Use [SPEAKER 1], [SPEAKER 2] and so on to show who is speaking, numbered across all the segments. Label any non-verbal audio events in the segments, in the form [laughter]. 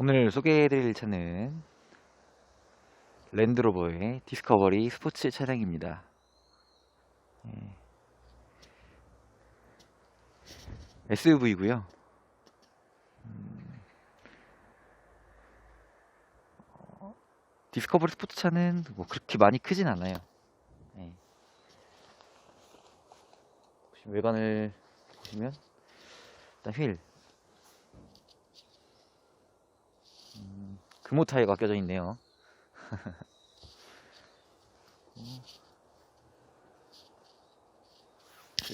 [SPEAKER 1] 오늘 소개해드릴 차는 랜드로버의 디스커버리 스포츠 차량입니다. 예. SUV고요. 음, 어, 디스커버리 스포츠 차는 뭐 그렇게 많이 크진 않아요. 예. 보시면 외관을 보시면 일단 휠 금호 타이어가 껴져 있네요. [laughs]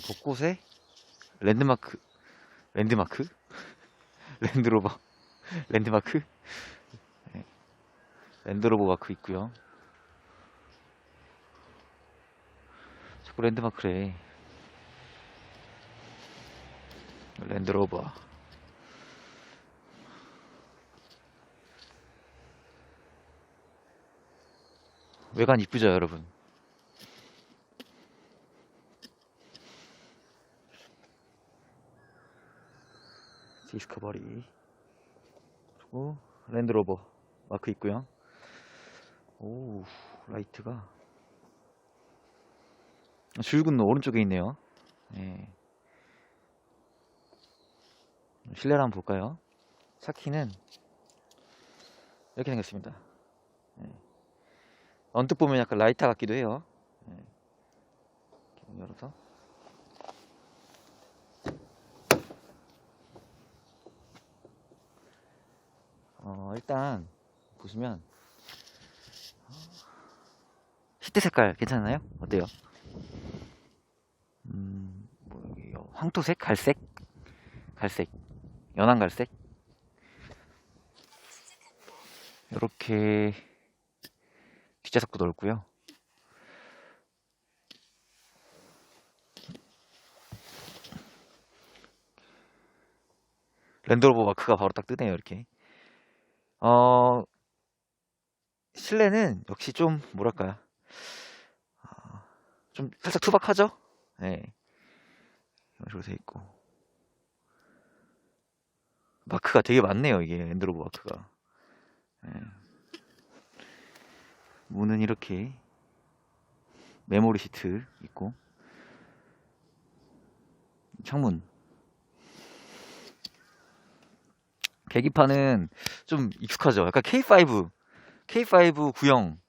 [SPEAKER 1] 곳곳에 랜드마크, 랜드마크? [laughs] 랜드로버, [laughs] 랜드마크? 네. 랜드로버 마크 있고요. 자꾸 랜드마크래. 랜드로버. 외관 이쁘죠, 여러분? 디스커버리 그리고 랜드로버 마크 있고요. 오, 라이트가 줄근 오른쪽에 있네요. 네. 실내를 한번 볼까요? 차 키는 이렇게 생겼습니다. 네. 언뜻 보면 약간 라이터 같기도 해요. 네. 열어서 어, 일단 보시면 시트 색깔 괜찮나요? 어때요? 음, 뭐 황토색, 갈색, 갈색, 연한 갈색. 이렇게 뒷좌석도 넓고요. 랜드로버 마크가 바로 딱 뜨네요, 이렇게. 어, 실내는 역시 좀, 뭐랄까요. 어, 좀 살짝 투박하죠? 네. 이런 식으로 돼 있고. 마크가 되게 많네요, 이게, 랜드로버 마크가. 네. 문은 이렇게 메모리 시트 있고 창문. 계기판은 좀 익숙하죠. 약간 K5 K5 구형.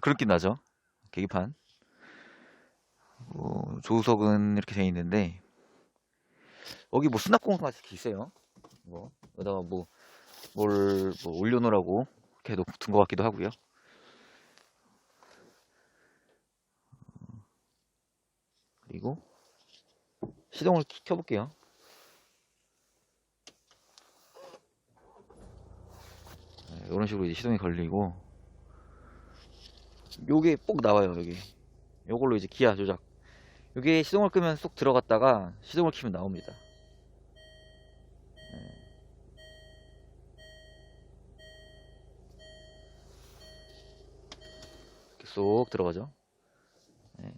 [SPEAKER 1] 그런 낌 나죠? 계기판. 어, 조수석은 이렇게 되어 있는데 여기 뭐 수납 공간 같이 있어요. 뭐 여기다가 뭐뭘뭐 올려놓으라고 이렇게 둔것 같기도 하고요. 그리고 시동을 키- 켜볼게요. 네, 이런 식으로 이제 시동이 걸리고 요게 꼭 나와요 여기 요걸로 이제 기아 조작 요게 시동을 끄면 쏙 들어갔다가 시동을 키면 나옵니다 쏙 들어가죠. 네.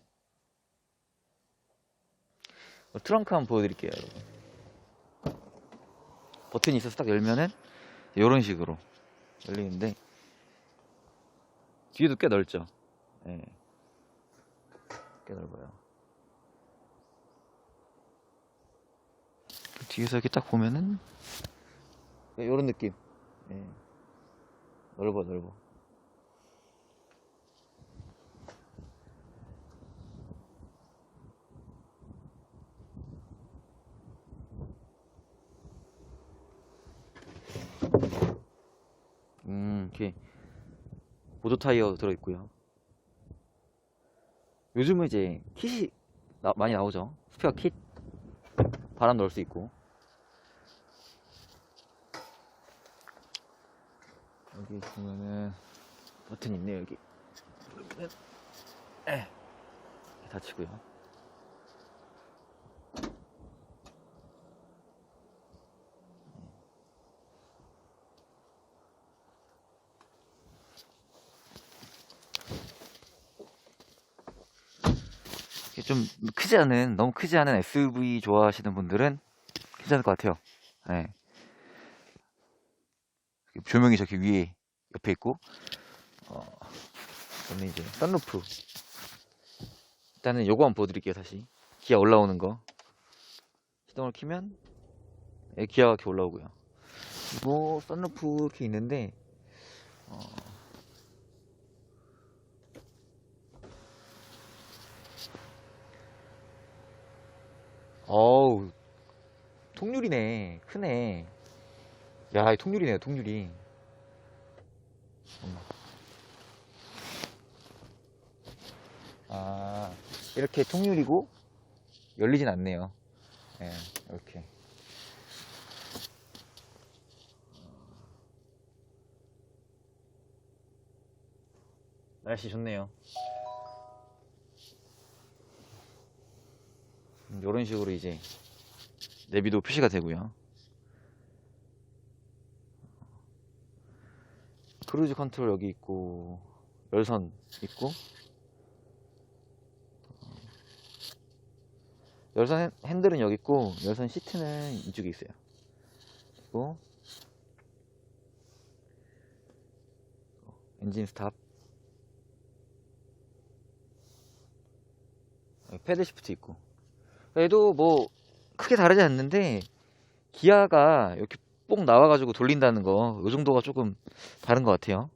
[SPEAKER 1] 어, 트렁크 한번 보여드릴게요, 여러분. 버튼이 있어서 딱 열면은 이런 식으로 열리는데 뒤에도 꽤 넓죠. 네. 꽤 넓어요. 그 뒤에서 이렇게 딱 보면은 이런 느낌. 네. 넓어, 넓어. 음, 이렇게 보조 타이어 들어있고요. 요즘은 이제 킷이 나- 많이 나오죠. 스페어 킷, 바람 넣을 수 있고. 여기 보면은 버튼 있네요. 여기 에 닫히고요. 좀 크지 않은 너무 크지 않은 SUV 좋아하시는 분들은 괜찮을 것 같아요. 네. 조명이 저기 위에 옆에 있고 어 그다음에 이제 썬루프 일단은 요거 한번 보여드릴게요 다시 기아 올라오는 거 시동을 키면 예, 기아가 이렇게 올라오고요 그리고 썬루프 이렇게 있는데 어, 어우 통유리네 크네 야, 이 통유리네요, 통유리. 음. 아, 이렇게 통유리고 열리진 않네요. 예, 이렇게. 날씨 좋네요. 이런 음, 식으로 이제 내비도 표시가 되고요. 크루즈 컨트롤 여기 있고 열선 있고. 열선 핸- 핸들은 여기 있고 열선 시트는 이쪽에 있어요. 그리고 엔진 스탑. 패드 시프트 있고 얘도 뭐 크게 다르지 않는데 기아가 이렇게 뽕 나와가지고 돌린다는 거, 이 정도가 조금 다른 것 같아요.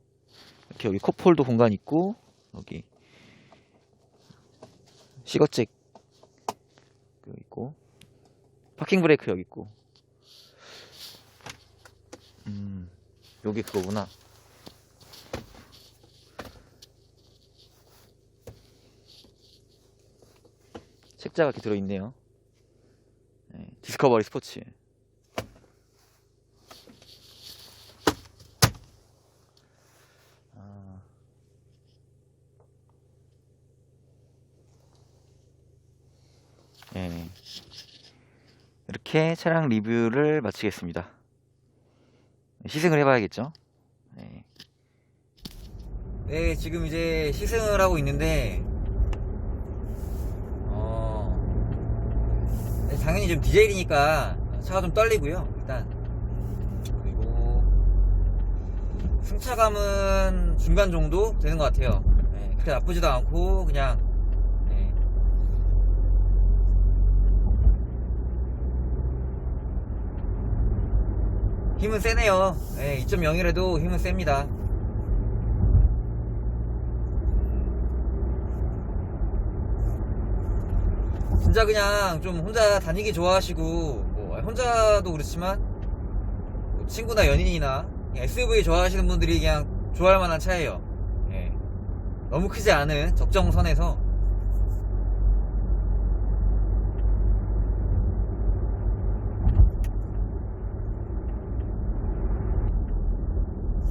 [SPEAKER 1] 이렇게 여기 컵홀더 공간 있고, 여기 시거잭 여기 있고, 파킹 브레이크 여기 있고, 음, 여기 그거구나. 책자가 이렇게 들어있네요. 네, 디스커버리 스포츠. 아. 네. 이렇게 차량 리뷰를 마치겠습니다. 시승을 해봐야겠죠? 네. 네, 지금 이제 시승을 하고 있는데, 어, 네, 당연히 좀 디젤이니까 차가 좀 떨리고요, 일단. 그리고, 승차감은 중간 정도 되는 것 같아요. 네, 그렇게 나쁘지도 않고, 그냥, 네. 힘은 세네요. 네, 2.0이라도 힘은 셉니다. 진짜 그냥 좀 혼자 다니기 좋아하시고 뭐 혼자도 그렇지만 뭐 친구나 연인이나 SUV 좋아하시는 분들이 그냥 좋아할 만한 차예요. 예. 너무 크지 않은 적정선에서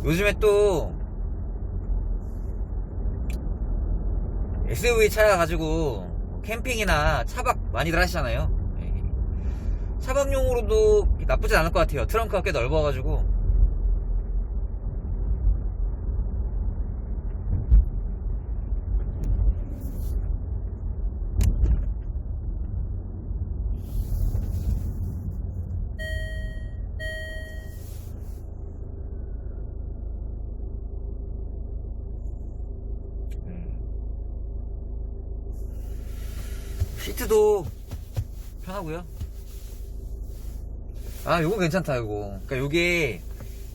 [SPEAKER 1] 요즘에 또 SUV 차 가지고 캠핑이나 차박 많이들 하시잖아요. 예. 차박용으로도 나쁘지 않을 것 같아요. 트렁크가 꽤 넓어가지고. 시트도 편하고요. 아, 요거 괜찮다, 요거. 그니까 요게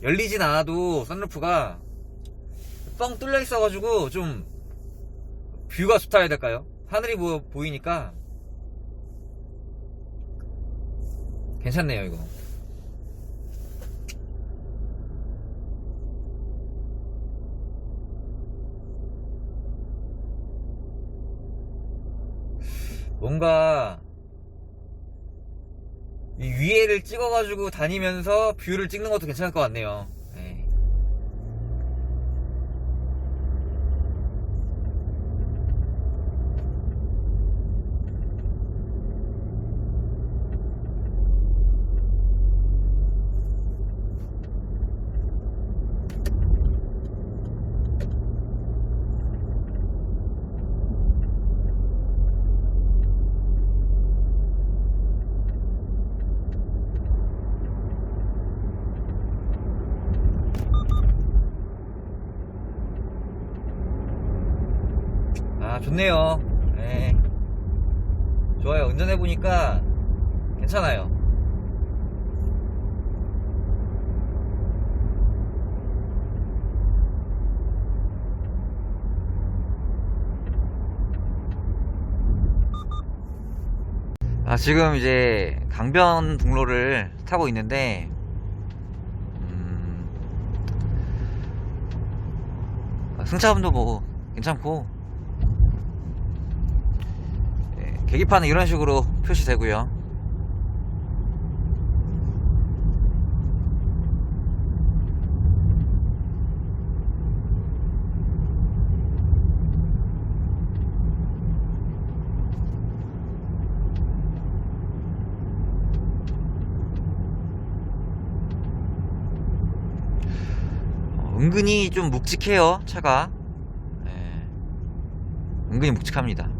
[SPEAKER 1] 열리진 않아도 선루프가 뻥 뚫려 있어가지고 좀 뷰가 좋다 해야 될까요? 하늘이 뭐 보이니까 괜찮네요, 이거. 뭔가 이 위에를 찍어가지고 다니면서 뷰를 찍는 것도 괜찮을 것 같네요. 좋네요. 예. 좋아요. 운전해보니까 괜찮아요. 아 지금 이제 강변 북로를 타고 있는데 음, 아, 승차감도 뭐 괜찮고 예, 계기판은 이런 식으로 표시되고요. 어, 은근히 좀 묵직해요 차가. 예, 은근히 묵직합니다